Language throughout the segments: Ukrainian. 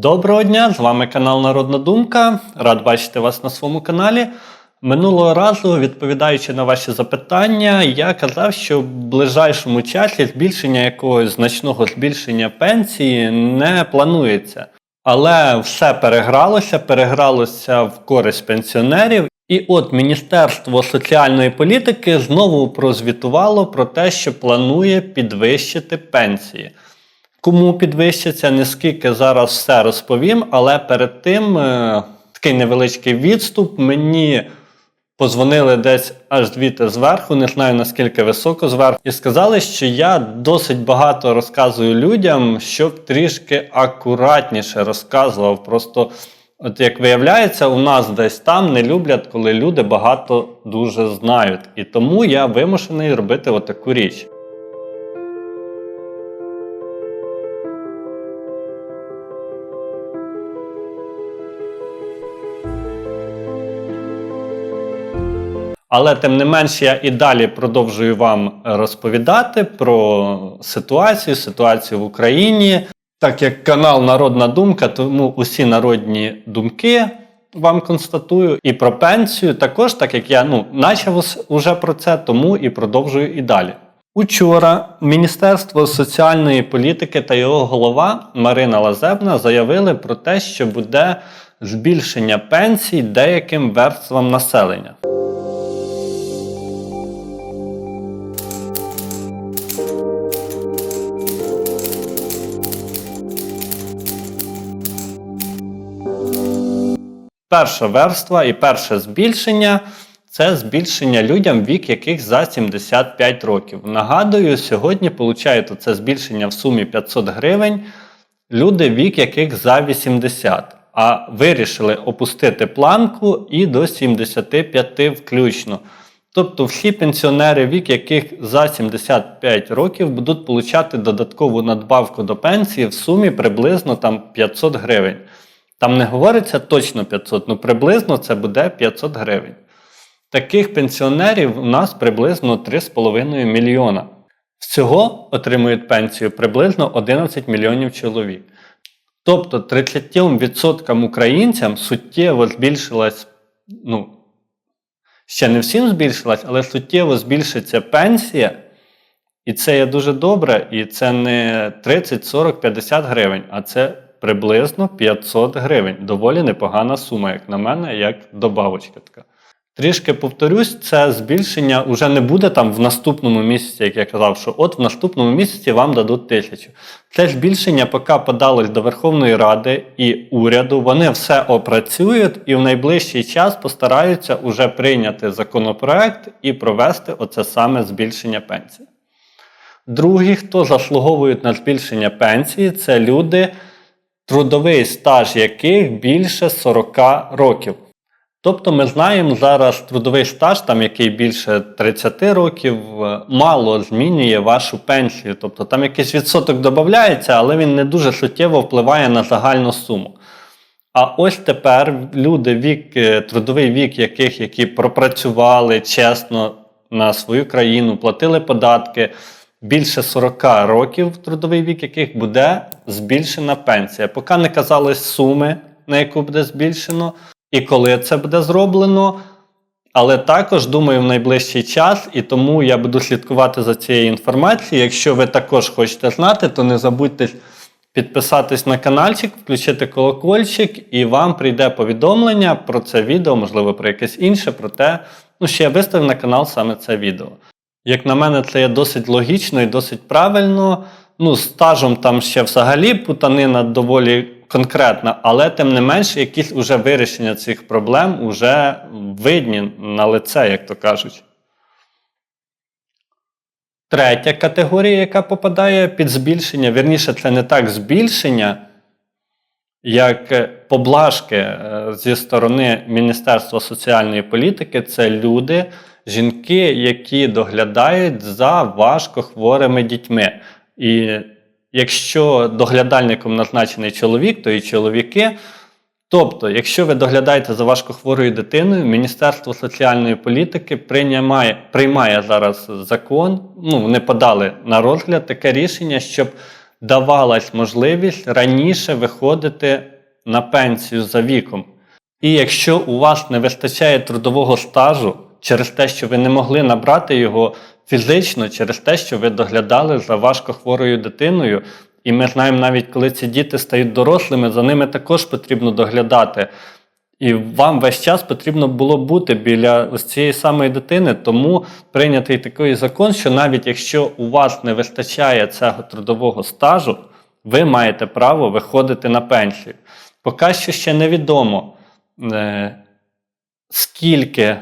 Доброго дня! З вами канал Народна Думка. Рад бачити вас на своєму каналі. Минулого разу, відповідаючи на ваші запитання, я казав, що в ближайшому часі збільшення якогось значного збільшення пенсії не планується. Але все перегралося, перегралося в користь пенсіонерів. І от Міністерство соціальної політики знову прозвітувало про те, що планує підвищити пенсії. Кому підвищиться, не скільки зараз все розповім, але перед тим е, такий невеличкий відступ. Мені позвонили десь аж звідти зверху, не знаю наскільки високо зверху, і сказали, що я досить багато розказую людям, щоб трішки акуратніше розказував. Просто, от як виявляється, у нас десь там не люблять, коли люди багато дуже знають. І тому я вимушений робити отаку річ. Але тим не менш я і далі продовжую вам розповідати про ситуацію, ситуацію в Україні. Так як канал Народна Думка, тому усі народні думки вам констатую. І про пенсію також, так як я ну, почав уже про це, тому і продовжую і далі. Учора Міністерство соціальної політики та його голова Марина Лазебна заявили про те, що буде збільшення пенсій деяким верствам населення. Перша верства і перше збільшення це збільшення людям, вік яких за 75 років. Нагадую, сьогодні получають це збільшення в сумі 500 гривень. Люди, вік яких за 80, а вирішили опустити планку і до 75 включно. Тобто всі пенсіонери, вік яких за 75 років будуть получати додаткову надбавку до пенсії в сумі приблизно там 500 гривень. Там не говориться точно 500, ну приблизно це буде 500 гривень. Таких пенсіонерів у нас приблизно 3,5 мільйона. Всього отримують пенсію приблизно 11 мільйонів чоловік. Тобто 30% українцям суттєво збільшилась, ну, ще не всім збільшилась, але суттєво збільшиться пенсія. І це є дуже добре, і це не 30, 40, 50 гривень, а це приблизно 500 гривень. Доволі непогана сума, як на мене, як добавочка така. Трішки повторюсь, це збільшення вже не буде там в наступному місяці, як я казав, що от в наступному місяці вам дадуть тисячу. Це збільшення, поки подалось до Верховної Ради і уряду, вони все опрацюють і в найближчий час постараються уже прийняти законопроект і провести оце саме збільшення пенсії. Другі, хто заслуговують на збільшення пенсії, це люди, трудовий стаж яких більше 40 років. Тобто ми знаємо зараз трудовий стаж, там який більше 30 років, е, мало змінює вашу пенсію. Тобто там якийсь відсоток додається, але він не дуже суттєво впливає на загальну суму. А ось тепер люди, вік, е, трудовий вік, яких які пропрацювали чесно на свою країну, платили податки більше 40 років, трудовий вік яких буде збільшена пенсія. Поки не казались суми, на яку буде збільшено і коли це буде зроблено. Але також думаю в найближчий час, і тому я буду слідкувати за цією інформацією. Якщо ви також хочете знати, то не забудьте підписатись на каналчик, включити колокольчик, і вам прийде повідомлення про це відео, можливо, про якесь інше, про те, ну, що я виставив на канал саме це відео. Як на мене, це є досить логічно і досить правильно. Ну, стажем там ще взагалі путанина доволі конкретна, але тим не менше, якісь уже вирішення цих проблем вже видні на лице, як то кажуть. Третя категорія, яка попадає під збільшення, вірніше, це не так збільшення, як поблажки е, зі сторони Міністерства соціальної політики, це люди, жінки, які доглядають за важкохворими дітьми. І якщо доглядальником назначений чоловік, то і чоловіки. Тобто, якщо ви доглядаєте за важкохворою дитиною, Міністерство соціальної політики приймає, приймає зараз закон, ну вони подали на розгляд таке рішення, щоб давалась можливість раніше виходити на пенсію за віком. І якщо у вас не вистачає трудового стажу через те, що ви не могли набрати його фізично, через те, що ви доглядали за важкохворою дитиною, і ми знаємо навіть, коли ці діти стають дорослими, за ними також потрібно доглядати. І вам весь час потрібно було бути біля ось цієї самої дитини, тому прийнятий такий закон, що навіть якщо у вас не вистачає цього трудового стажу, ви маєте право виходити на пенсію. Поки що ще невідомо, е, скільки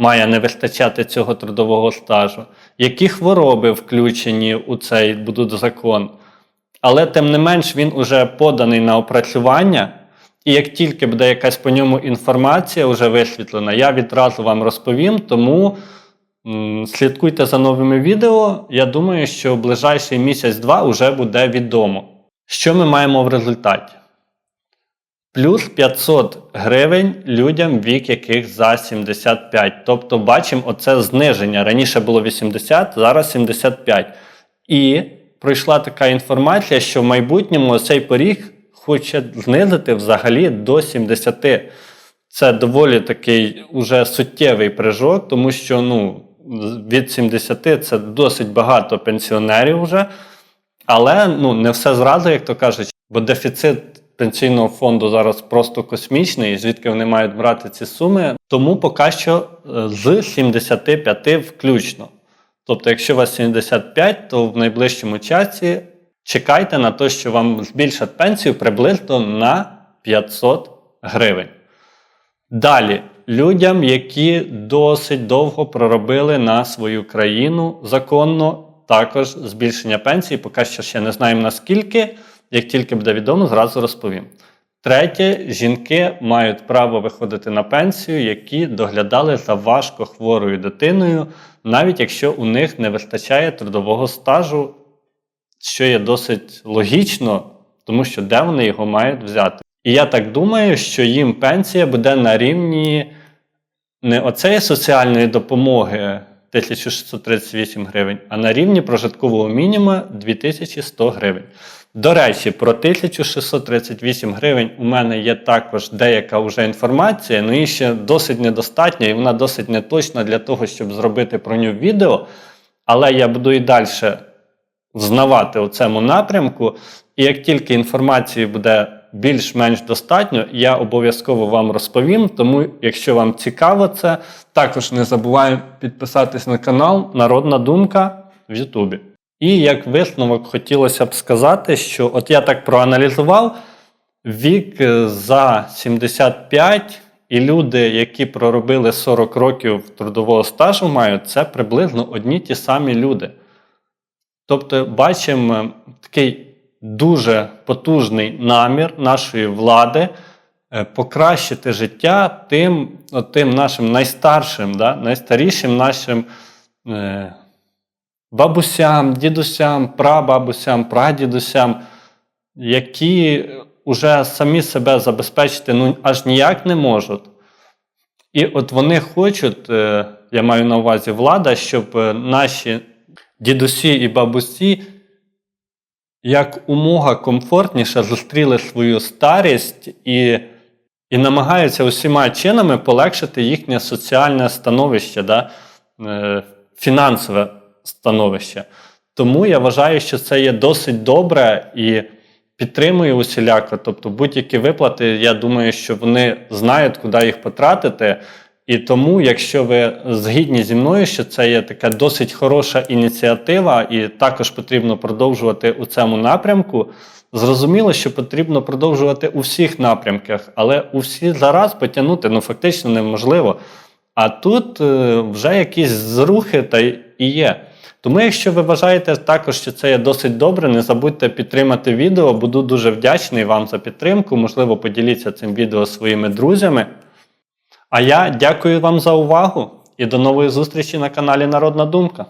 має не вистачати цього трудового стажу, які хвороби включені у цей будуть закон. Але тим не менш він уже поданий на опрацювання. І як тільки буде якась по ньому інформація вже висвітлена, я відразу вам розповім. Тому слідкуйте за новими відео. Я думаю, що в ближайший місяць-два вже буде відомо. Що ми маємо в результаті? Плюс 500 гривень людям, вік яких за 75. Тобто, бачимо оце зниження. Раніше було 80, зараз 75. І пройшла така інформація, що в майбутньому цей поріг хоче знизити взагалі до 70. Це доволі такий уже суттєвий прыжок, тому що ну, від 70 це досить багато пенсіонерів вже. Але ну, не все зразу, як то кажуть, бо дефіцит пенсійного фонду зараз просто космічний, звідки вони мають брати ці суми. Тому поки що е, з 75 включно. Тобто, якщо у вас 75, то в найближчому часі чекайте на те, що вам збільшать пенсію приблизно на 500 гривень. Далі, людям, які досить довго проробили на свою країну законно, також збільшення пенсії, поки що ще не знаємо наскільки. Як тільки буде відомо, зразу розповім. Третє, жінки мають право виходити на пенсію, які доглядали за важко хворою дитиною, навіть якщо у них не вистачає трудового стажу, що є досить логічно, тому що де вони його мають взяти. І я так думаю, що їм пенсія буде на рівні не оцеї соціальної допомоги 1638 гривень, а на рівні прожиткового мінімуму 2100 гривень. До речі, про 1638 гривень у мене є також деяка вже інформація, але її ще досить недостатньо і вона досить неточна для того, щоб зробити про нього відео. Але я буду і далі взнавати у цьому напрямку. І як тільки інформації буде більш-менш достатньо, я обов'язково вам розповім. Тому, якщо вам цікаво це, також не забуваємо підписатись на канал Народна Думка в Ютубі. І як висновок хотілося б сказати, що от я так проаналізував вік е, за 75 і люди, які проробили 40 років трудового стажу, мають це приблизно одні ті самі люди. Тобто, бачимо е, такий дуже потужний намір нашої влади е, покращити життя тим, тим нашим найстаршим, да, найстарішим нашим. Бабусям, дідусям, прабабусям, прадідусям, які вже самі себе забезпечити ну, аж ніяк не можуть. І от вони хочуть, е, я маю на увазі влада, щоб е, наші дідусі і бабусі як умога комфортніше зустріли свою старість і і намагаються усіма чинами полегшити їхнє соціальне становище, да? е, фінансове становище. Тому я вважаю, що це є досить добре і підтримую усіляко. Тобто будь-які виплати, я думаю, що вони знають, куди їх потратити. І тому, якщо ви згідні зі мною, що це є така досить хороша ініціатива, і також потрібно продовжувати у цьому напрямку, зрозуміло, що потрібно продовжувати у всіх напрямках, але у всі зараз потягнути ну, фактично неможливо. А тут е, вже якісь зрухи та і є. Тому, якщо ви вважаєте також, що це є досить добре, не забудьте підтримати відео. Буду дуже вдячний вам за підтримку. Можливо, поділіться цим відео своїми друзями. А я дякую вам за увагу і до нової зустрічі на каналі Народна Думка.